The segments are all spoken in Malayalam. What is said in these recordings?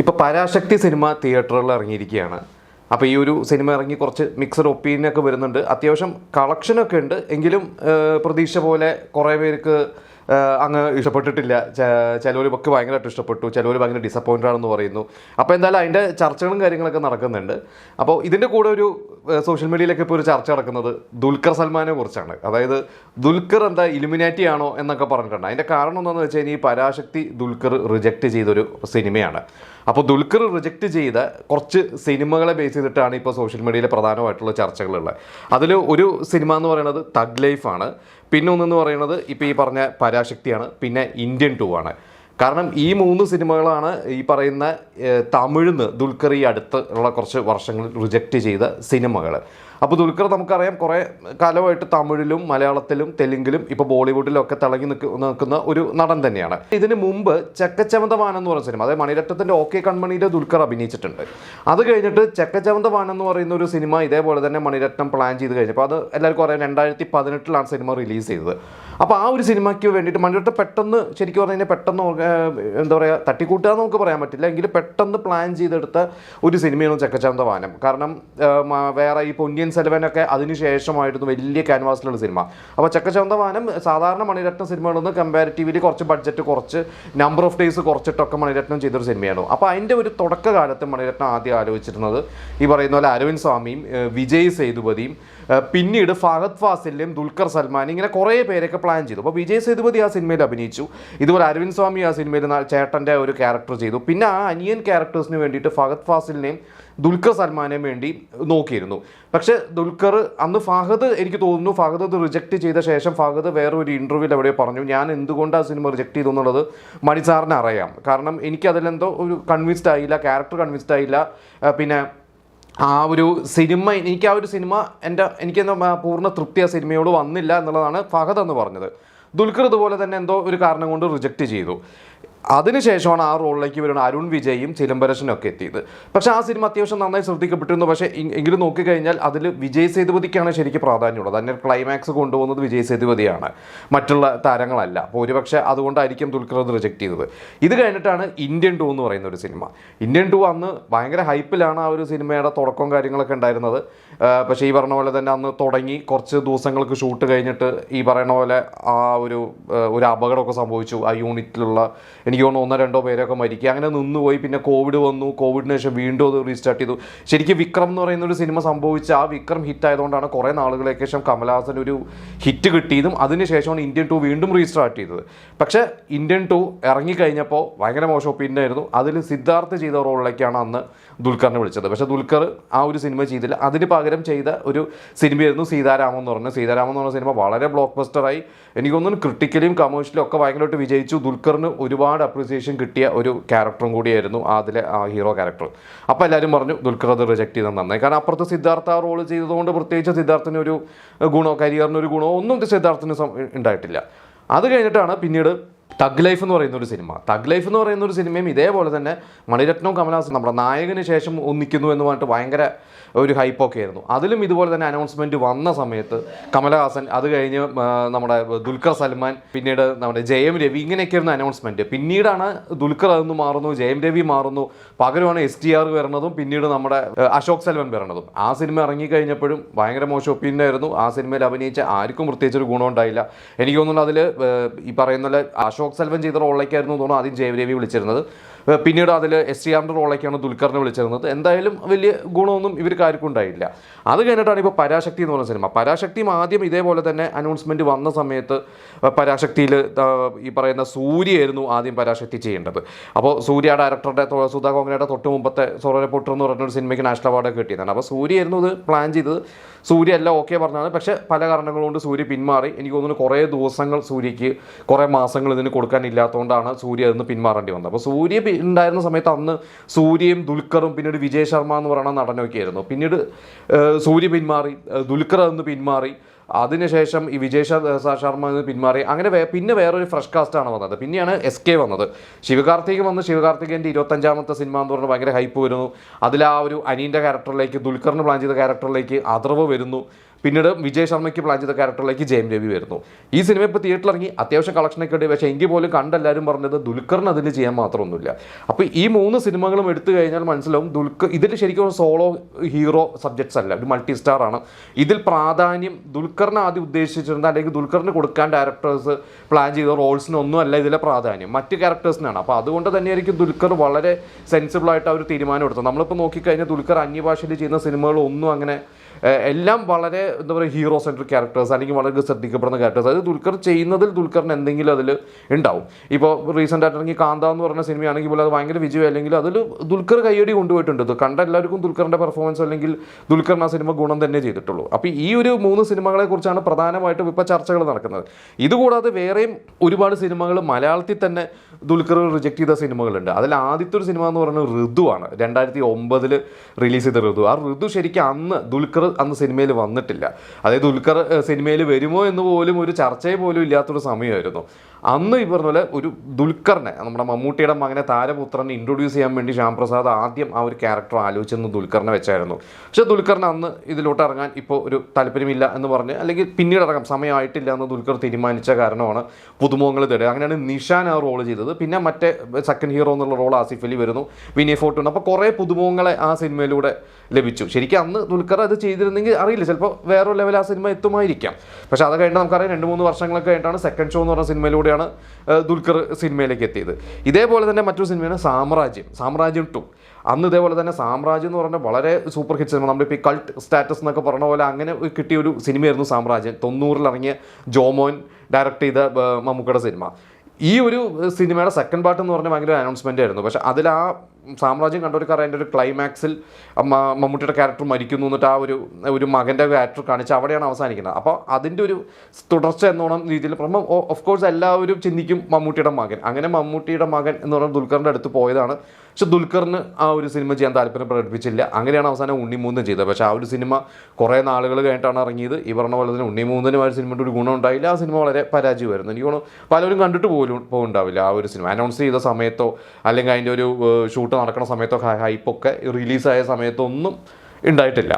ഇപ്പോൾ പരാശക്തി സിനിമ തിയേറ്ററിൽ ഇറങ്ങിയിരിക്കുകയാണ്. അപ്പോൾ ഈ ഒരു സിനിമ ഇറങ്ങി കുറച്ച് മിക്സഡ് ഒപ്പീനിയൻ ഒക്കെ വരുന്നുണ്ട്. അത്യാവശ്യം കളക്ഷനൊക്കെ ഉണ്ട്. എങ്കിലും പ്രതീക്ഷ പോലെ കുറേ പേർക്ക് അങ്ങ് ഇഷ്ടപ്പെട്ടിട്ടില്ല. ചിലവർ ഒക്കെ ഭയങ്കരമായിട്ട് ഇഷ്ടപ്പെട്ടു. ചിലവർ ഭയങ്കര ഡിസപ്പോയിന്റഡ് ആണെന്ന് പറയുന്നു. അപ്പോൾ എന്തായാലും അതിന്റെ ചർച്ചകളും കാര്യങ്ങളൊക്കെ നടക്കുന്നുണ്ട്. അപ്പോൾ ഇതിന്റെ കൂടെ ഒരു സോഷ്യൽ മീഡിയയിലൊക്കെ ഇപ്പോൾ ഒരു ചർച്ച നടക്കുന്നത് ദുൽഖർ സൽമാനെ കുറിച്ചാണ്. അതായത് ദുൽഖർ എന്താ ഇലുമിനാറ്റി ആണോ എന്നൊക്കെ പറഞ്ഞിട്ടുണ്ട്. അതിന്റെ കാരണം എന്താണെന്ന് വെച്ച് കഴിഞ്ഞാൽ ഈ പരാശക്തി ദുൽഖർ റിജക്റ്റ് ചെയ്തൊരു സിനിമയാണ്. അപ്പോൾ ദുൽഖർ റിജക്റ്റ് ചെയ്ത കുറച്ച് സിനിമകളെ ബേസ് ചെയ്തിട്ടാണ് ഇപ്പോൾ സോഷ്യൽ മീഡിയയിലെ പ്രധാനമായിട്ടുള്ള ചർച്ചകളുള്ളത്. അതിൽ ഒരു സിനിമ എന്ന് പറയുന്നത് തഗ് ലൈഫാണ് പിന്നെ ഒന്നെന്ന് പറയുന്നത് ഇപ്പോൾ ഈ പറഞ്ഞ പരാശക്തിയാണ് പിന്നെ ഇന്ത്യൻ ടു ആണ്. കാരണം ഈ മൂന്ന് സിനിമകളാണ് ഈ പറയുന്ന തമിഴിൽ നിന്ന് ദുൽഖർ ഈ അടുത്ത് കുറച്ച് വർഷങ്ങളിൽ റിജക്റ്റ് ചെയ്ത സിനിമകൾ അപ്പോൾ ദുൽഖർ നമുക്കറിയാം കുറേ കാലമായിട്ട് തമിഴിലും മലയാളത്തിലും തെലുങ്കിലും ഇപ്പോൾ ബോളിവുഡിലും ഒക്കെ തിളങ്ങി നിൽക്ക് നിൽക്കുന്ന ഒരു നടൻ തന്നെയാണ്. ഇതിന് മുമ്പ് ചക്കച്ചവന്ത വാനം എന്ന് പറഞ്ഞ സിനിമ അതായത് മണിരത്നത്തിന്റെ ഓക്കെ കൺമണിയിൽ ദുൽഖർ അഭിനയിച്ചിട്ടുണ്ട്. അത് കഴിഞ്ഞിട്ട് ചക്കച്ചവന്ത വാനം എന്ന് പറയുന്ന ഒരു സിനിമ ഇതേപോലെ തന്നെ മണിരത്നം പ്ലാൻ ചെയ്ത് കഴിഞ്ഞപ്പോൾ അത് എല്ലാവർക്കും അറിയാം രണ്ടായിരത്തി പതിനെട്ടിലാണ് സിനിമ റിലീസ് ചെയ്തത്. അപ്പോൾ ആ ഒരു സിനിമയ്ക്ക് വേണ്ടിയിട്ട് മണിരത്ന പെട്ടെന്ന് ശരിക്കും പറഞ്ഞു പെട്ടെന്ന് എന്താ പറയുക തട്ടിക്കൂട്ടുക എന്ന് നമുക്ക് പറയാൻ പറ്റില്ല. എങ്കിലും പെട്ടെന്ന് പ്ലാൻ ചെയ്തെടുത്ത ഒരു സിനിമയാണ് ചക്കച്ചാന്ത വാനം. കാരണം വേറെ ഈ പൊന്നിയൻ സെലവനൊക്കെ അതിന് ശേഷമായിരുന്നു വലിയ ക്യാൻവാസിലുള്ള സിനിമ. അപ്പോൾ ചക്കച്ചാന്ത വാനം സാധാരണ മണിരത്നം സിനിമകളിൽ നിന്ന് കമ്പാരിറ്റീവ്ലി കുറച്ച് ബഡ്ജറ്റ് കുറച്ച് നമ്പർ ഓഫ് ഡേയ്സ് കുറച്ചിട്ടൊക്കെ മണിരത്നം ചെയ്തൊരു സിനിമയാണ്. അപ്പോൾ അതിന്റെ ഒരു തുടക്കകാലത്ത് മണിരത്നം ആദ്യം ആലോചിച്ചിരുന്നത് ഈ പറയുന്ന പോലെ അരവിന്ദ് സ്വാമിയും വിജയ് സേതുപതിയും പിന്നീട് ഫഹദ് ഫാസിലും ദുൽഖർ സൽമാൻ ഇങ്ങനെ കുറേ പേരൊക്കെ പ്ലാൻ ചെയ്തു. അപ്പോൾ വിജയ് സേതുപതി ആ സിനിമയിൽ അഭിനയിച്ചു. ഇതുപോലെ അരവിന്ദ് സ്വാമി ആ സിനിമയിൽ ചേട്ടന്റെ ഒരു ക്യാരക്ടർ ചെയ്തു. പിന്നെ ആ അനിയൻ ക്യാരക്ടേഴ്സിന് വേണ്ടിയിട്ട് ഫഹദ് ഫാസിലിനെയും ദുൽഖർ സൽമാനെയും വേണ്ടി നോക്കിയിരുന്നു. പക്ഷേ ദുൽഖർ അന്ന് ഫഹദ് എനിക്ക് തോന്നുന്നു ഫഹദ് അത് റിജക്റ്റ് ചെയ്ത ശേഷം ഫഹദ് വേറെ ഒരു ഇന്റർവ്യൂവിൽ എവിടെയോ പറഞ്ഞു ഞാൻ എന്തുകൊണ്ട് ആ സിനിമ റിജക്റ്റ് ചെയ്തു എന്നുള്ളത് മണിസാറിന് അറിയാം. കാരണം എനിക്കതിലെന്തോ ഒരു കൺവിൻസ്ഡ് ആയില്ല ക്യാരക്ടർ കൺവിൻസ്ഡ് ആയില്ല. പിന്നെ ആ ഒരു സിനിമ എനിക്ക് ആ ഒരു സിനിമ എന്റെ എനിക്ക് എന്താ പൂർണ തൃപ്തി ആ സിനിമയോട് വന്നില്ല എന്നുള്ളതാണ് ഫഹദ് എന്ന് പറഞ്ഞത്. ദുൽഖർ ഇതുപോലെ തന്നെ എന്തോ ഒരു കാരണം കൊണ്ട് റിജക്റ്റ് ചെയ്തു. അതിനുശേഷമാണ് ആ റോളിലേക്ക് വരുന്ന അരുൺ വിജയും ചിദംബരശനും ഒക്കെ എത്തിയത്. പക്ഷെ ആ സിനിമ അത്യാവശ്യം നന്നായി ശ്രദ്ധിക്കപ്പെട്ടിരുന്നു. പക്ഷേ എങ്കിലും നോക്കിക്കഴിഞ്ഞാൽ അതിൽ വിജയ് സേതുപതിക്കാണ് ശരിക്കും പ്രാധാന്യമുള്ളത്. അതിന്റെ ക്ലൈമാക്സ് കൊണ്ടുപോകുന്നത് വിജയ് സേതുപതിയാണ്. മറ്റുള്ള താരങ്ങളല്ല. അപ്പോൾ ഒരുപക്ഷെ അതുകൊണ്ടായിരിക്കും ദുൽഖർ അത് റിജക്ട് ചെയ്തത്. ഇത് കഴിഞ്ഞിട്ടാണ് ഇന്ത്യൻ ടു എന്ന് പറയുന്ന ഒരു സിനിമ. ഇന്ത്യൻ ടു അന്ന് ഭയങ്കര ഹൈപ്പിലാണ് ആ ഒരു സിനിമയുടെ തുടക്കവും കാര്യങ്ങളൊക്കെ ഉണ്ടായിരുന്നത്. പക്ഷേ ഈ പറഞ്ഞ പോലെ തന്നെ അന്ന് തുടങ്ങി കുറച്ച് ദിവസങ്ങൾക്ക് ഷൂട്ട് കഴിഞ്ഞിട്ട് ഈ പറയുന്ന പോലെ ആ ഒരു ഒരു അപകടമൊക്കെ സംഭവിച്ചു. ആ യൂണിറ്റിലുള്ള എനിക്ക് തോന്നുന്നു ഒന്നോ രണ്ടോ പേരൊക്കെ മരിക്കുക. അങ്ങനെ നിന്നുപോയി. പിന്നെ കോവിഡ് വന്നു. കോവിഡിന് ശേഷം വീണ്ടും അത് റീസ്റ്റാർട്ട് ചെയ്തു. ശരിക്കും വിക്രം എന്ന് പറയുന്ന ഒരു സിനിമ സംഭവിച്ച ആ വിക്രം ഹിറ്റ് ആയതുകൊണ്ടാണ് കുറേ നാളുകളേക്ക് ശേഷം കമലഹാസൻ ഒരു ഹിറ്റ് കിട്ടിയതും അതിനുശേഷമാണ് ഇന്ത്യൻ ടു വീണ്ടും റീസ്റ്റാർട്ട് ചെയ്തത്. പക്ഷേ ഇന്ത്യൻ ടു ഇറങ്ങിക്കഴിഞ്ഞപ്പോൾ ഭയങ്കര മോശം ഒപ്പീനിയൻ ആയിരുന്നു. അതിൽ സിദ്ധാർത്ഥ് ചെയ്ത റോളിലേക്കാണ് അന്ന് ദുൽഖറിനെ വിളിച്ചത്. പക്ഷേ ദുൽഖർ ആ ഒരു സിനിമ ചെയ്തില്ല. അതിന് പകരം ചെയ്ത ഒരു സിനിമയായിരുന്നു സീതാരാമൻ എന്ന് പറഞ്ഞത് സീതാരാമൻ എന്ന് പറഞ്ഞ സിനിമ വളരെ ബ്ലോക്ക് ബസ്റ്ററായി എനിക്ക് തോന്നുന്നു ക്രിട്ടിക്കലും കമേഴ്ഷ്യലും ഒക്കെ ഭയങ്കരമായിട്ട് വിജയിച്ചു. ദുൽഖറിന് ഒരുപാട് അപ്രീസിയേഷൻ കിട്ടിയ ഒരു ക്യാരക്ടറും കൂടിയായിരുന്നു അതിലെ ആ ഹീറോ ക്യാരക്ടർ അപ്പോൾ എല്ലാവരും പറഞ്ഞു ദുൽഖർ അത് റിജക്ട് ചെയ്തെന്ന് നന്നായി. കാരണം അപ്പുറത്ത് സിദ്ധാർത്ഥ റോൾ ചെയ്തതുകൊണ്ട് പ്രത്യേകിച്ച് സിദ്ധാർത്ഥിന് ഒരു ഗുണോ കരിയറിന് ഒരു ഗുണോ ഒന്നും സിദ്ധാർത്ഥിന് ഉണ്ടായിട്ടില്ല. അത് കഴിഞ്ഞിട്ടാണ് പിന്നീട് തഗ് ലൈഫ് എന്ന് പറയുന്ന ഒരു സിനിമ. തഗ് ലൈഫ് എന്ന് പറയുന്ന ഒരു സിനിമയും ഇതേപോലെ തന്നെ മണിരത്നവും കമലഹാസൻ നമ്മുടെ നായകന് ശേഷം ഒന്നിക്കുന്നു എന്ന് പറഞ്ഞിട്ട് ഭയങ്കര ഒരു ഹൈപ്പൊക്കെ ആയിരുന്നു. അതിലും ഇതുപോലെ തന്നെ അനൗൺസ്മെന്റ് വന്ന സമയത്ത് കമലഹാസൻ അത് കഴിഞ്ഞ് നമ്മുടെ ദുൽഖർ സൽമാൻ പിന്നീട് നമ്മുടെ ജയം രവി ഇങ്ങനെയൊക്കെയായിരുന്നു അനൗൺസ്മെന്റ് പിന്നീടാണ് ദുൽഖർ അതൊന്ന് മാറുന്നു ജയം രവി മാറുന്നു. പകരമാണ് എസ് ടി ആർ വരുന്നതും പിന്നീട് നമ്മുടെ അശോക് സൽമാൻ വരുന്നതും. ആ സിനിമ ഇറങ്ങിക്കഴിഞ്ഞപ്പോഴും ഭയങ്കര മോശം ഒപ്പീനിയൻ ആയിരുന്നു. ആ സിനിമയിൽ അഭിനയിച്ച ആർക്കും പ്രത്യേകിച്ച് ഒരു ഗുണമുണ്ടായില്ല എനിക്ക് തോന്നുന്നു അതിൽ ഈ പറയുന്ന പോലെ അശോക് സെൽവൻ ചെയ്ത റോളിലേക്കായിരുന്നു തോന്നുന്നു ആദ്യം ജയം രവി വിളിച്ചിരുന്നത്. പിന്നീട് അതിൽ എസ് ടി ആറിന്റെ റോളൊക്കെയാണ് ദുൽഖറിനെ വിളിച്ചിരുന്നത്. എന്തായാലും വലിയ ഗുണമൊന്നും ഇവർക്ക് ആർക്കും ഉണ്ടായില്ല. അത് കഴിഞ്ഞിട്ടാണ് ഇപ്പോൾ പരാശക്തി എന്ന് പറയുന്ന സിനിമ. പരാശക്തിയും ആദ്യം ഇതേപോലെ തന്നെ അനൗൺസ്മെന്റ് വന്ന സമയത്ത് പരാശക്തിയിൽ ഈ പറയുന്ന സൂര്യയായിരുന്നു ആദ്യം പരാശക്തി ചെയ്യേണ്ടത്. അപ്പോൾ സൂര്യ ഡയറക്ടറുടെ സുധാ കോങ്കനയുടെ തൊട്ട് മുമ്പത്തെ സോറ പൊട്ടർ എന്ന് പറഞ്ഞ ഒരു സിനിമയ്ക്ക് നാഷണൽ അവാർഡ് കിട്ടിയതാണ്. അപ്പോൾ സൂര്യയായിരുന്നു ഇത് പ്ലാൻ ചെയ്തത്. സൂര്യ എല്ലാം ഓക്കെ പറഞ്ഞാണ് പക്ഷേ പല കാരണങ്ങൾ കൊണ്ട് സൂര്യ പിന്മാറി. എനിക്ക് തോന്നുന്നു കുറേ ദിവസങ്ങൾ സൂര്യക്ക് കുറേ മാസങ്ങൾ ഇതിന് കൊടുക്കാനില്ലാത്തതുകൊണ്ടാണ് സൂര്യ അതിന് പിന്മാറേണ്ടി വന്നത്. അപ്പോൾ സൂര്യ ഉണ്ടായിരുന്ന സമയത്ത് അന്ന് സൂര്യയും ദുൽഖറും പിന്നീട് വിജയ് ശർമ്മ എന്ന് പറയുന്ന നടനൊക്കെ ആയിരുന്നു പിന്നീട് സൂര്യ പിന്മാറി ദുൽഖർ എന്ന് പിന്മാറി അതിനുശേഷം ഈ വിജയ് ശർമ്മ എന്ന് പിന്മാറി അങ്ങനെ പിന്നെ വേറൊരു ഫ്രഷ് കാസ്റ്റാണ് വന്നത്. പിന്നെയാണ് എസ് കെ വന്നത്. ശിവകാർത്തിക് വന്ന് ശിവകാർത്തികന്റെ ഇരുപത്തഞ്ചാമത്തെ സിനിമ എന്ന് പറഞ്ഞാൽ ഭയങ്കര ഹൈപ്പ് വരുന്നു. അതിൽ ആ ഒരു അനീന്റെ ക്യാരക്ടറിലേക്ക് ദുൽഖറിന് പ്ലാൻ ചെയ്ത ക്യാരക്ടറിലേക്ക് അതർവ് വരുന്നു. പിന്നീട് വിജയ് ശർമ്മയ്ക്ക് പ്ലാൻ ചെയ്ത ക്യാരക്ടറിലേക്ക് ജയം രവി വരുന്നു. ഈ സിനിമ ഇപ്പോൾ തിയേറ്ററിൽ ഇറങ്ങി അത്യാവശ്യം കളക്ഷനൊക്കെ ഉണ്ട്. പക്ഷേ എങ്കിൽ പോലും കണ്ടെല്ലാവരും പറഞ്ഞത് ദുൽഖറിന് അതിന് ചെയ്യാൻ മാത്രമൊന്നുമില്ല. അപ്പോൾ ഈ മൂന്ന് സിനിമകളും എടുത്തു കഴിഞ്ഞാൽ മനസ്സിലാവും ദുൽഖർ ഇതിൽ ശരിക്കും സോളോ ഹീറോ സബ്ജക്ട്സ് അല്ല. ഒരു മൾട്ടി സ്റ്റാർ ആണ്. ഇതിൽ പ്രാധാന്യം ദുൽഖറിനെ ആദ്യം ഉദ്ദേശിച്ചിരുന്ന അല്ലെങ്കിൽ ദുൽഖറിന് കൊടുക്കാൻ ഡയറക്ടേഴ്സ് പ്ലാൻ ചെയ്ത റോൾസിനൊന്നും അല്ല ഇതിലെ പ്രാധാന്യം. മറ്റ് ക്യാരക്ടേഴ്സിനാണ് അപ്പോൾ അതുകൊണ്ട് തന്നെയായിരിക്കും ദുൽഖർ വളരെ സെൻസിബിളായിട്ട് ആ ഒരു തീരുമാനം എടുത്തത്. നമ്മളിപ്പോൾ നോക്കിക്കഴിഞ്ഞാൽ ദുൽഖർ അന്യഭാഷയിൽ ചെയ്യുന്ന സിനിമകളൊന്നും അങ്ങനെ എല്ലാം വളരെ എന്താ പറയുക ഹീറോ സെൻട്രിക് ക്യാരക്ടേഴ്സ് അല്ലെങ്കിൽ വളരെ ശ്രദ്ധിക്കപ്പെടുന്ന ക്യാരക്ടേഴ്സ് അതായത് ദുൽഖർ ചെയ്യുന്നതിൽ ദുൽഖറിന് എന്തെങ്കിലും അതിൽ ഉണ്ടാവും. ഇപ്പോൾ റീസെന്റ് ആയിട്ട് ഇറങ്ങി കാന്ത എന്ന് പറഞ്ഞ സിനിമയാണെങ്കിൽ പോലും അത് ഭയങ്കര വിജയം അല്ലെങ്കിൽ അതിൽ ദുൽഖർ കൈയടി കൊണ്ടുപോയിട്ടുണ്ട്. കണ്ട എല്ലാവർക്കും ദുൽഖറിന്റെ പെർഫോമൻസ് അല്ലെങ്കിൽ ദുൽഖറിന് ആ സിനിമ ഗുണം തന്നെ ചെയ്തിട്ടുള്ളൂ. അപ്പോൾ ഈ ഒരു മൂന്ന് സിനിമകളെ കുറിച്ചാണ് പ്രധാനമായിട്ടും ഇപ്പോൾ ചർച്ചകൾ നടക്കുന്നത്. ഇതുകൂടാതെ വേറെയും ഒരുപാട് സിനിമകൾ മലയാളത്തിൽ തന്നെ ദുൽഖർ റിജക്ട് ചെയ്ത സിനിമകളുണ്ട്. അതിൽ ആദ്യത്തെ ഒരു സിനിമ എന്ന് പറയുന്നത് ഋതുവാണ് രണ്ടായിരത്തി ഒമ്പതിൽ റിലീസ് ചെയ്ത ഋതു. ആ ഋതു ശരിക്കും അന്ന് ദുൽഖർ അന്ന് സിനിമയിൽ വന്നിട്ടില്ല. അതായത് ദുൽഖർ സിനിമയിൽ വരുമോ എന്ന് പോലും ഒരു ചർച്ചയെ പോലും ഇല്ലാത്തൊരു സമയമായിരുന്നു. അന്ന് ഈ പറഞ്ഞ പോലെ ഒരു ദുൽഖറിനെ നമ്മുടെ മമ്മൂട്ടിയുടെ മകനെ താരപുത്രനെ ഇൻട്രൊഡ്യൂസ് ചെയ്യാൻ വേണ്ടി ശ്യാം പ്രസാദ് ആദ്യം ആ ഒരു ക്യാരക്ടർ ആലോചിച്ചെന്ന് ദുൽഖറിനെ വെച്ചായിരുന്നു. പക്ഷേ ദുൽഖറിന് അന്ന് ഇതിലോട്ട് ഇറങ്ങാൻ ഇപ്പോൾ ഒരു താല്പര്യമില്ല എന്ന് പറഞ്ഞ് അല്ലെങ്കിൽ പിന്നീട് ഇറങ്ങാം സമയമായിട്ടില്ല എന്ന് ദുൽഖർ തീരുമാനിച്ച കാരണമാണ് പുതുമുഖങ്ങൾ തേടുക. അങ്ങനെയാണ് നിഷാൻ ആ റോൾ ചെയ്തത്. പിന്നെ മറ്റേ സെക്കൻഡ് ഹീറോ എന്നുള്ള റോൾ ആസിഫ് അലി വരുന്നു വിനയ് ഫോർട്ടൂൺ അപ്പോൾ കുറേ പുതുമുഖങ്ങളെ ആ സിനിമയിലൂടെ ലഭിച്ചു. ശരിക്കും അന്ന് ദുൽഖർ അത് ചെയ്തിരുന്നെങ്കിൽ അറിയില്ല. ചിലപ്പോൾ വേറൊരു ലെവൽ ആ സിനിമ എത്തുമായിരിക്കാം. പക്ഷേ അത് കഴിഞ്ഞ് നമുക്കറിയാം രണ്ട് മൂന്ന് വർഷങ്ങളൊക്കെ കഴിഞ്ഞിട്ടാണ് സെക്കൻഡ് ഷോ എന്ന് പറഞ്ഞ സിനിമയിലൂടെയാണ് ദുൽഖർ സിനിമയിലേക്ക് എത്തിയത്. ഇതേപോലെ തന്നെ മറ്റൊരു സിനിമയാണ് സാമ്രാജ്യം സാമ്രാജ്യം ടു അന്ന് ഇതേപോലെ തന്നെ സാമ്രാജ്യം എന്ന് പറഞ്ഞാൽ വളരെ സൂപ്പർ ഹിറ്റ് സിനിമ. നമ്മളിപ്പോൾ ഈ കൾട്ട് സ്റ്റാറ്റസ് എന്നൊക്കെ പറഞ്ഞ പോലെ അങ്ങനെ കിട്ടിയ ഒരു സിനിമയായിരുന്നു സാമ്രാജ്യം. തൊണ്ണൂറിലിറങ്ങിയ ജോമോൻ ഡയറക്റ്റ് ചെയ്ത മമ്മൂക്കയുടെ സിനിമ. ഈ ഒരു സിനിമയുടെ സെക്കൻഡ് പാർട്ട് എന്ന് പറഞ്ഞാൽ ഭയങ്കര അനൗൺസ്മെന്റ് ആയിരുന്നു. പക്ഷെ അതിൽ ആ സാമ്രാജ്യം കണ്ടവർക്ക് അതിന്റെ ഒരു ക്ലൈമാക്സിൽ മമ്മൂട്ടിയുടെ ക്യാരക്ടർ മരിക്കുന്നു എന്നിട്ട് ആ ഒരു ഒരു മകന്റെ ക്യാരക്ടർ കാണിച്ച് അവിടെയാണ് അവസാനിക്കുന്നത്. അപ്പോൾ അതിന്റെ ഒരു തുടർച്ച എന്നോണം രീതിയിൽ പറയുമ്പോൾ ഓഫ് കോഴ്സ് എല്ലാവരും ചിന്തിക്കും മമ്മൂട്ടിയുടെ മകൻ. അങ്ങനെ മമ്മൂട്ടിയുടെ മകൻ എന്ന് പറയുന്നത് ദുൽഖറിന്റെ അടുത്ത് പോയതാണ്. പക്ഷെ ദുൽഖറിന് ആ ഒരു സിനിമ ചെയ്യാൻ താല്പര്യം പ്രകടിപ്പിച്ചില്ല. അങ്ങനെയാണ് അവസാനം ഉണ്ണിമൂന്നും ചെയ്തത്. പക്ഷേ ആ ഒരു സിനിമ കുറേ നാളുകൾ കഴിഞ്ഞിട്ടാണ് ഇറങ്ങിയത്. ഈ പറഞ്ഞ പോലെ തന്നെ ഉണ്ണിമൂന്നിനും ആ ഒരു സിനിമയുടെ ഒരു ഗുണമുണ്ടായില്ല ആ സിനിമ വളരെ പരാജയമായിരുന്നു. എനിക്ക് തോന്നുന്നു പലരും കണ്ടിട്ട് പോലും പോകുന്നുണ്ടാവില്ല ആ ഒരു സിനിമ. അനൗൺസ് ചെയ്ത സമയത്തോ അല്ലെങ്കിൽ അതിന്റെ ഒരു ഷൂട്ട് നടക്കുന്ന സമയത്തോ ഹൈപ്പൊക്കെ റിലീസായ സമയത്തൊന്നും ഉണ്ടായിട്ടില്ല.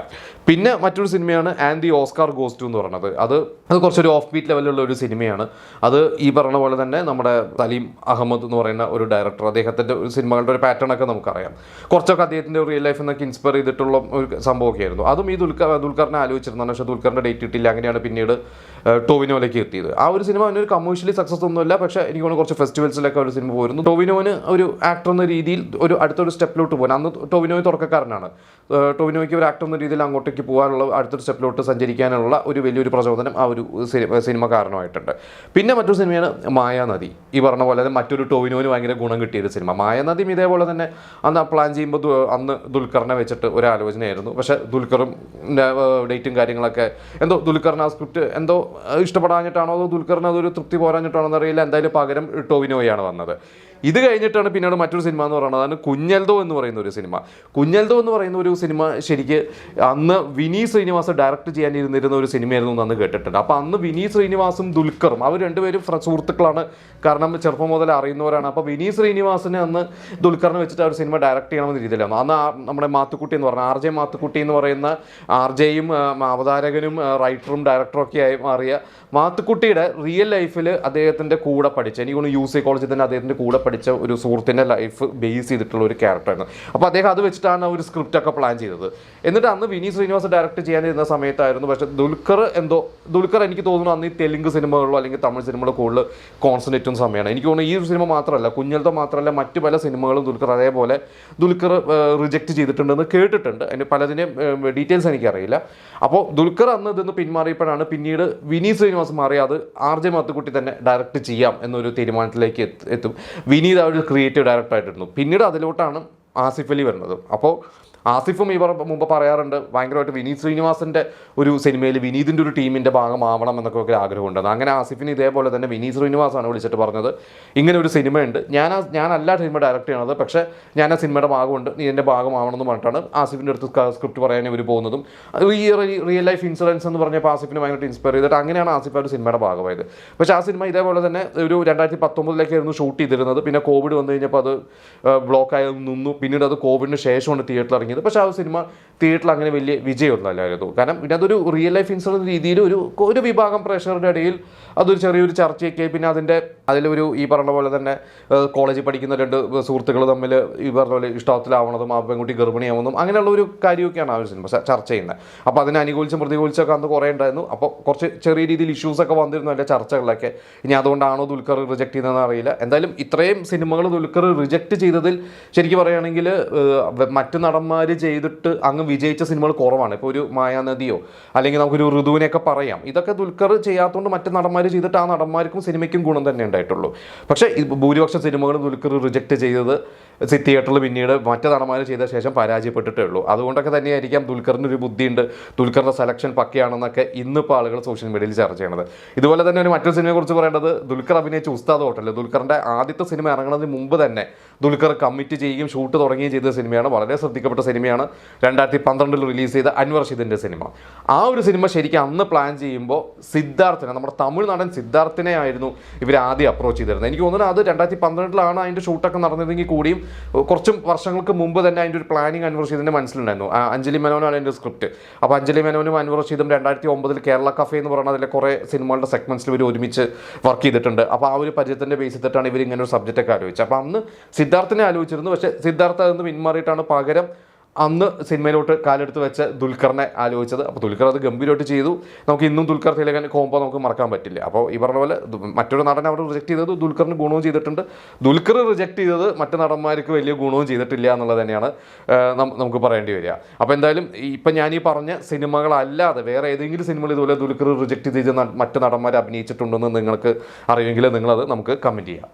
പിന്നെ മറ്റൊരു സിനിമയാണ് ആൻഡ് ദി ഓസ്കാർ ഗോസ്റ്റു എന്ന് പറയുന്നത്. അത് അത് കുറച്ചൊരു ഓഫ് ബീറ്റ് ലെവലിലുള്ള ഒരു സിനിമയാണ്. അത് ഈ പറഞ്ഞ പോലെ തന്നെ നമ്മുടെ സലീം അഹമ്മദ് എന്ന് പറയുന്ന ഒരു ഡയറക്ടർ അദ്ദേഹത്തിന്റെ ഒരു സിനിമകളുടെ ഒരു പാറ്റേൺ ഒക്കെ നമുക്കറിയാം. കുറച്ചൊക്കെ അദ്ദേഹത്തിന്റെ റിയൽ ലൈഫിൽ നിന്നൊക്കെ ഇൻസ്പയർ ചെയ്തിട്ടുള്ള ഒരു സംഭവമൊക്കെ ആയിരുന്നു. അതും ഈ ദുൽഖർ ദുൽഖറിനെ ആലോചിച്ചിരുന്നതാണ്. പക്ഷേ ദുൽഖറിന്റെ ഡേറ്റ് കിട്ടില്ല അങ്ങനെയാണ് പിന്നീട് ടോവിനോയിലേക്ക് എത്തിയത്. ആ ഒരു സിനിമ അതിനൊരു കമേഴ്ഷ്യലി സക്സസ് ഒന്നുമില്ല. പക്ഷേ എനിക്ക് തോന്നുന്നു കുറച്ച് ഫെസ്റ്റിവൽസിലൊക്കെ ഒരു സിനിമ പോയിരുന്നു. ടോവിനോന് ഒരു ആക്ടർ എന്ന രീതിയിൽ ഒരു അടുത്തൊരു സ്റ്റെപ്പിലോട്ട് പോകാൻ അന്ന് ടോവിനോയ് തുടക്കക്കാരനാണ്. ഏഹ്, ടോവിനോയ്ക്ക് ഒരു ആക്ടർ എന്ന രീതിയിൽ അങ്ങോട്ടേക്ക് പോകാനുള്ള അടുത്തൊരു സ്റ്റെപ്പിലോട്ട് സഞ്ചരിക്കാനുള്ള ഒരു വലിയൊരു പ്രചോദനം ആ ഒരു സിനിമ കാരണമായിട്ടുണ്ട്. പിന്നെ മറ്റൊരു സിനിമയാണ് മായാനദി ഈ പറഞ്ഞ പോലെ തന്നെ മറ്റൊരു ടോവിനോന് ഭയങ്കര ഗുണം കിട്ടിയ ഒരു സിനിമ മായാനദിയും ഇതേപോലെ തന്നെ അന്ന് പ്ലാൻ ചെയ്യുമ്പോൾ അന്ന് ദുൽഖറിനെ വെച്ചിട്ട് ഒരു ആലോചനയായിരുന്നു. പക്ഷെ ദുൽഖറും ഡേറ്റും കാര്യങ്ങളൊക്കെ എന്തോ ദുൽഖറിന് ആ സ്ക്രിപ്റ്റ് എന്തോ ഇഷ്ടപ്പെടാഞ്ഞിട്ടാണോ അതോ ദുൽഖറിന് അതൊരു തൃപ്തി പോരാഞ്ഞിട്ടാണോ എന്നറിയില്ല. എന്തായാലും പകരം ടോവിനോയാണ് വന്നത്. ഇത് കഴിഞ്ഞിട്ടാണ് പിന്നീട് മറ്റൊരു സിനിമ എന്ന് പറയുന്നത്. അതാണ് കുഞ്ഞൽദോ എന്ന് പറയുന്ന ഒരു സിനിമ. കുഞ്ഞൽദോ എന്ന് പറയുന്ന ഒരു സിനിമ ശരിക്ക് അന്ന് വിനീ ശ്രീനിവാസ് ഡയറക്റ്റ് ചെയ്യാനിരുന്നിരുന്ന ഒരു സിനിമയായിരുന്നു എന്ന് അന്ന് കേട്ടിട്ടുണ്ട്. അപ്പോൾ അന്ന് വിനീ ശ്രീനിവാസും ദുൽഖറും അവർ രണ്ടുപേരും സുഹൃത്തുക്കളാണ്. കാരണം ചെറുപ്പം മുതൽ അറിയുന്നവരാണ്. അപ്പോൾ വിനീ ശ്രീനിവാസിനെ അന്ന് ദുൽഖറിനെ വെച്ചിട്ട് ആ ഒരു സിനിമ ഡയറക്റ്റ് ചെയ്യണമെന്ന രീതിയിലാണ് അന്ന് നമ്മുടെ മാത്തുക്കുട്ടി എന്ന് പറഞ്ഞ ആർ ജെ മാത്തുക്കുട്ടി എന്ന് പറയുന്ന ആർ ജെയും അവതാരകനും റൈറ്ററും ഡയറക്ടറും ഒക്കെ ആയി മാറിയ മാത്തുക്കുട്ടിയുടെ റിയൽ ലൈഫിൽ അദ്ദേഹത്തിന്റെ കൂടെ പഠിച്ച എനിക്ക് യു സി കോളേജിൽ തന്നെ അദ്ദേഹത്തിന്റെ കൂടെ പഠിച്ച ഒരു സുഹൃത്തിന്റെ ലൈഫ് ബേസ് ചെയ്തിട്ടുള്ള ഒരു ക്യാരക്ടറാണ് അപ്പോൾ അദ്ദേഹം അത് വെച്ചിട്ടാണ് ആ ഒരു സ്ക്രിപ്റ്റ് ഒക്കെ പ്ലാൻ ചെയ്തത്. എന്നിട്ട് അന്ന് വിനീത് ശ്രീനിവാസ് ഡയറക്റ്റ് ചെയ്യാനിരുന്ന സമയത്തായിരുന്നു. പക്ഷേ ദുൽഖർ എന്തോ ദുൽഖർ എനിക്ക് തോന്നുന്നു അന്ന് ഈ തെലുങ്ക് സിനിമകളോ അല്ലെങ്കിൽ തമിഴ് സിനിമകളോ കൂടുതൽ കോൺസെൻട്രേറ്റും സമയമാണ്. എനിക്ക് തോന്നുന്നു ഈ ഒരു സിനിമ മാത്രമല്ല കുഞ്ഞലത്തെ മാത്രമല്ല മറ്റു പല സിനിമകളും ദുൽഖർ അതേപോലെ ദുൽഖർ റിജക്റ്റ് ചെയ്തിട്ടുണ്ടെന്ന് കേട്ടിട്ടുണ്ട്. അതിന് പലതിനെയും ഡീറ്റെയിൽസ് എനിക്കറിയില്ല. അപ്പോൾ ദുൽഖർ അന്ന് ഇതൊന്ന് പിന്മാറിയപ്പോഴാണ് പിന്നീട് വിനീത് ശ്രീനിവാസ് മാറി അത് ആർ ജെ മാത്തുക്കുട്ടി തന്നെ ഡയറക്റ്റ് ചെയ്യാം എന്നൊരു തീരുമാനത്തിലേക്ക് എത്ത്- എത്തും. വിനീത് ആ ഒരു ക്രിയേറ്റീവ് ഡയറക്ടറായിട്ടിരുന്നു പിന്നീട് അതിലോട്ടാണ് ആസിഫ് അലി വരുന്നത്. അപ്പോൾ ആസിഫും ഇവർ മുമ്പ് പറയാറുണ്ട് ഭയങ്കരമായിട്ട് വിനീത് ശ്രീനിവാസന്റെ ഒരു സിനിമയിൽ വിനീതിന്റെ ഒരു ടീമിന്റെ ഭാഗമാവണം എന്നൊക്കെ ഒരു ആഗ്രഹമുണ്ട്. അങ്ങനെ ആസിഫിന് ഇതേപോലെ തന്നെ വിനീത് ശ്രീനിവാസാണ് വിളിച്ചിട്ട് പറഞ്ഞത്. ഇങ്ങനെ ഒരു സിനിമയുണ്ട്. ഞാൻ ആ ഞാനല്ല സിനിമ ഡയറക്റ്റ് ചെയ്യണത് പക്ഷേ ഞാൻ ആ സിനിമയുടെ ഭാഗമുണ്ട്. നീ എന്റെ ഭാഗമാവണം എന്ന് പറഞ്ഞിട്ടാണ് ആസിഫിന്റെ അടുത്ത് സ്ക്രിപ്റ്റ് പറയാൻ ഇവർ പോകുന്നതും. ഈ റിയൽ ലൈഫ് ഇൻഷുറൻസ് എന്ന് പറഞ്ഞപ്പോൾ ആസിഫിനെ ഭയങ്കരമായിട്ട് ഇൻസ്പയർ ചെയ്തിട്ട് അങ്ങനെയാണ് ആസിഫ് ആ ഒരു സിനിമയുടെ ഭാഗമായത്. പക്ഷേ ആ സിനിമ ഇതേപോലെ തന്നെ ഒരു രണ്ടായിരത്തി പത്തൊമ്പതിലേക്കായിരുന്നു ഷൂട്ട് ചെയ്തിരുന്നത്. പിന്നെ കോവിഡ് വന്നു കഴിഞ്ഞപ്പോൾ അത് ബ്ലോക്കായി നിന്നു. പിന്നീട് അത് കോവിഡിന് ശേഷമാണ് തിയേറ്ററിൽ ഇറങ്ങിയത്. ഇറങ്ങിയത് പക്ഷേ ആ സിനിമ തിയേറ്ററിൽ അങ്ങനെ വലിയ വിജയമൊന്നുമല്ലായിരുന്നു കാരണം പിന്നെ അതൊരു റിയൽ ലൈഫ് ഇൻസിഡന്റ് രീതിയിൽ ഒരു ഒരു വിഭാഗം പ്രേക്ഷകരുടെ ഇടയിൽ അതൊരു ചെറിയൊരു ചർച്ചയൊക്കെ പിന്നെ അതിന്റെ അതിലൊരു ഈ പറഞ്ഞ പോലെ തന്നെ കോളേജിൽ പഠിക്കുന്ന രണ്ട് സുഹൃത്തുക്കൾ തമ്മിൽ ഈ പറഞ്ഞ പോലെ ഇഷ്ടത്തിലാവണതും ആ പെൺകുട്ടി ഗർഭിണിയാവുന്നതും അങ്ങനെയുള്ള ഒരു കാര്യമൊക്കെയാണ് ആ ഒരു സിനിമ ചർച്ച ചെയ്യുന്നത്. അപ്പോൾ അതിനെ അനുകൂലിച്ചും പ്രതികൂലിച്ചൊക്കെ അന്ന് കുറേ ഉണ്ടായിരുന്നു. അപ്പോൾ കുറച്ച് ചെറിയ രീതിയിൽ ഇഷ്യൂസൊക്കെ വന്നിരുന്നു എന്റെ ചർച്ചകളിലൊക്കെ. ഇനി അതുകൊണ്ടാണോ ദുൽഖർ റിജക്ട് ചെയ്തതെന്ന് അറിയില്ല. എന്തായാലും ഇത്രയും സിനിമകൾ ദുൽഖർ റിജക്ട് ചെയ്തതിൽ ശരിക്കും പറയുകയാണെങ്കിൽ മറ്റു നടന്മാർ ചെയ്തിട്ട് അങ്ങ് വിജയിച്ച സിനിമകൾ കുറവാണ്. ഇപ്പോൾ ഒരു മായാനദിയോ അല്ലെങ്കിൽ നമുക്കൊരു ഋതുവിനെയൊക്കെ പറയാം. ഇതൊക്കെ ദുൽഖർ ചെയ്യാത്തതുകൊണ്ട് മറ്റു നടന്മാർ ചെയ്തിട്ട് ആ നടന്മാർക്കും സിനിമയ്ക്കും ഗുണം തന്നെ ഉണ്ടായിട്ടുള്ളൂ. പക്ഷേ ഭൂരിപക്ഷം സിനിമകൾ ദുൽഖർ റിജക്റ്റ് ചെയ്തത് സി തിയേറ്ററിൽ പിന്നീട് മറ്റു നടമാനം ചെയ്ത ശേഷം പരാജയപ്പെട്ടിട്ടേ ഉള്ളൂ. അതുകൊണ്ടൊക്കെ തന്നെയായിരിക്കാം ദുൽഖറിന് ഒരു ബുദ്ധിയുണ്ട്. ദുൽഖറിന്റെ സെലക്ഷൻ പക്കയാണെന്നൊക്കെ ഇന്നിപ്പോൾ ആളുകൾ സോഷ്യൽ മീഡിയയിൽ ചർച്ച ചെയ്യണത്. ഇതുപോലെ തന്നെ ഒരു മറ്റൊരു സിനിമയെ കുറിച്ച് പറയേണ്ടത് ദുൽഖർ അഭിനയിച്ച ഉസ്താദ് ഹോട്ടൽ ദുൽഖറിന്റെ ആദ്യത്തെ സിനിമ ഇറങ്ങുന്നതിന് മുമ്പ് തന്നെ ദുൽഖർ കമ്മിറ്റ് ചെയ്യുകയും ഷൂട്ട് തുടങ്ങുകയും ചെയ്ത സിനിമയാണ് വളരെ ശ്രദ്ധിക്കപ്പെട്ട സിനിമയാണ് രണ്ടായിരത്തി പന്ത്രണ്ടിൽ റിലീസ് ചെയ്ത അൻവർ ഷിദിന്റെ സിനിമ ആ ഒരു സിനിമ ശരിക്കും അന്ന് പ്ലാൻ ചെയ്യുമ്പോൾ സിദ്ധാർത്ഥിനെ നമ്മുടെ തമിഴ് നടൻ സിദ്ധാർത്ഥിനെ ആയിരുന്നു ഇവർ ആദ്യം അപ്രോച്ച് ചെയ്തിരുന്നത്. എനിക്ക് തോന്നുന്നു അത് രണ്ടായിരത്തി പന്ത്രണ്ടിലാണ് അതിന്റെ ഷൂട്ടൊക്കെ നടന്നതെങ്കിൽ കൂടിയും കുറച്ചും വർഷങ്ങൾക്ക് മുമ്പ് തന്നെ അതിന്റെ ഒരു പ്ലാനിങ് അൻവർ ഷീദിന്റെ മനസ്സിലുണ്ടായിരുന്നു. അഞ്ജലി മേനോനാണ് അതിന്റെ സ്ക്രിപ്റ്റ് അപ്പോൾ അഞ്ജലി മേനോനും അൻവർ ഷീദും രണ്ടായിരത്തി ഒമ്പതിൽ കേരള കഫേ എന്ന് പറയുന്ന അതിലെ കുറേ സിനിമകളുടെ സെഗ്മെന്റ്സിൽ ഇവർ ഒരുമിച്ച് വർക്ക് ചെയ്തിട്ടുണ്ട്. അപ്പോൾ ആ ഒരു പരിചയത്തിന്റെ ബേസ് ചെയ്തിട്ടാണ് ഇവർ ഇങ്ങനെ ഒരു സബ്ജക്റ്റൊക്കെ ആലോചിച്ചത്. അപ്പോൾ അന്ന് സിദ്ധാർത്ഥിനെ ആലോചിച്ചിരുന്നു. പക്ഷേ സിദ്ധാർത്ഥ അതൊന്ന് പിന്മാറിയിട്ടാണ് പകരം അന്ന് സിനിമയിലോട്ട് കാലെടുത്ത് വെച്ച് ദുൽഖറിനെ ആലോചിച്ചത്. അപ്പോൾ ദുൽഖർ അത് ഗംഭീരമായിട്ട് ചെയ്തു. നമുക്ക് ഇന്നും ദുൽഖർ തിലകൻ കോമ്പോ നമുക്ക് മറക്കാൻ പറ്റില്ല. അപ്പോൾ ഈ പറഞ്ഞ പോലെ മറ്റൊരു നടൻ അവിടെ റിജക്ട് ചെയ്തത് ദുൽഖറിന് ഗുണവും ചെയ്തിട്ടുണ്ട്. ദുൽഖർ റിജക്ട് ചെയ്തത് മറ്റു നടന്മാർക്ക് വലിയ ഗുണവും ചെയ്തിട്ടില്ല എന്നുള്ളത് തന്നെയാണ് നമുക്ക് പറയേണ്ടി വരിക. അപ്പോൾ എന്തായാലും ഇപ്പം ഞാൻ ഈ പറഞ്ഞ സിനിമകളല്ലാതെ വേറെ ഏതെങ്കിലും സിനിമകൾ ഇതുപോലെ ദുൽഖർ റിജക്ട് ചെയ്ത് മറ്റു നടന്മാർ അഭിനയിച്ചിട്ടുണ്ടെന്ന് നിങ്ങൾക്ക് അറിയുമെങ്കിൽ നിങ്ങളത് നമുക്ക് കമന്റ് ചെയ്യാം.